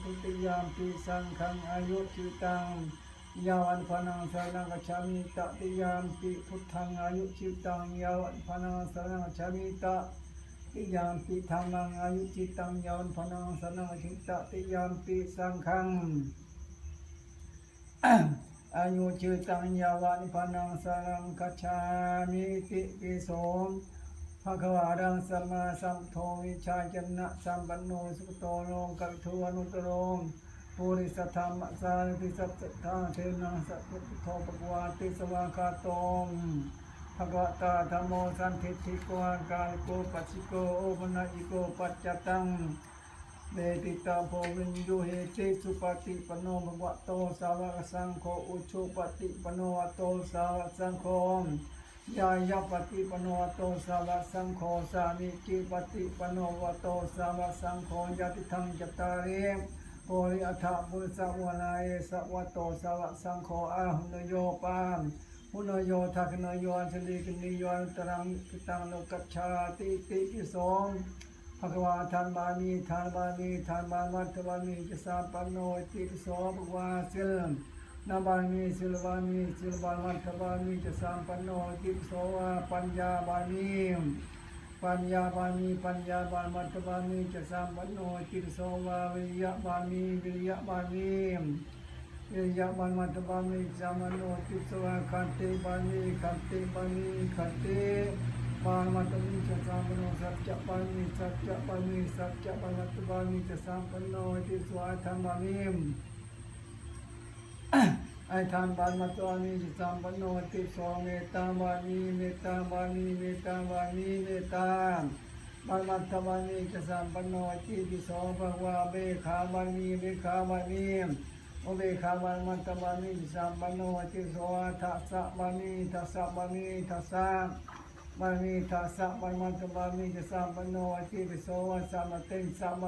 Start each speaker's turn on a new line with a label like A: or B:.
A: ทุติยามปีสังฆังอายุจิตังยาวันพนังสรนังกัจฉามิตติยามปีพุทธังอายุจิตังยาวันพนังสรนังกัจฉามิตติยามปีธรรมังอายุจิตังยาวันพนังสรนังกัจฉามิตติยามปีสังฆังอายุจืตังยาวันพนังสรังคัจฉามิติปิโส ภะคะวารังสัมมาสัมพุทโธวิชาจนะสัมปันโนสุขโตโลกัลทุอนุตตโรปุริสธรรมสารติสัพพะเทนังสัพพุทโธปะกวาติสวากาโตมภะคะวตาธัมโมสันทิฏฐิโกอาการโกปัสสิโกโอปนัยิโกปัจจตังเดติตาโพวินยูเหติสุปฏิปโนภวะโตสาวกสังโฆอุชุปฏิปโนวะโตสาวกสังโฆ ยายาปฏิปโนวโตสาวกสังโฆสามิจิปฏิปโนวโตสาวกสังโฆยาติธรรมจตาริโพริอัฏฐบุริสวนาเอสวะโตสาวกสังโฆอาหุนโยปามหุนโยทักนโยอัญชลีกินิโยอันตรังกิตังโลกัจฉาติติปิโสภควาทานบามีทานบามีทานบามัตบามีจะสาปโนติโสภควาสิลนาบามีสิล บามีสิลบามัตบามีจะสาปนโนติโสวาปัญญาบามีปัญญาบามีปัญญาบามัตบานบามีวิริยะบามีวิริยะบามัตบามีสามโนติโสวนติบามีคันติบามีคันติปามัตมิจะสามปโนสัจจะปามิสัจสัจจะปามัตปามิจะสามปโนติสวาธรรมามิมไอทานบานมัตวามิจะสามปโนติสวเมตตาบามีเมตตาบามีเมตตาบามีเมตตาบานมัตตบามีจะสามปโนติปิโสภควาเบขาบามีเบขาบามีโอเบขาบานมัตตบามีจะสามปโนติสวาทัสสะบามีทัสสะบามีทัสสะบารมีทัสสะบารมันตบารมีจะสามปโนติปิสวะสามเต็งสาม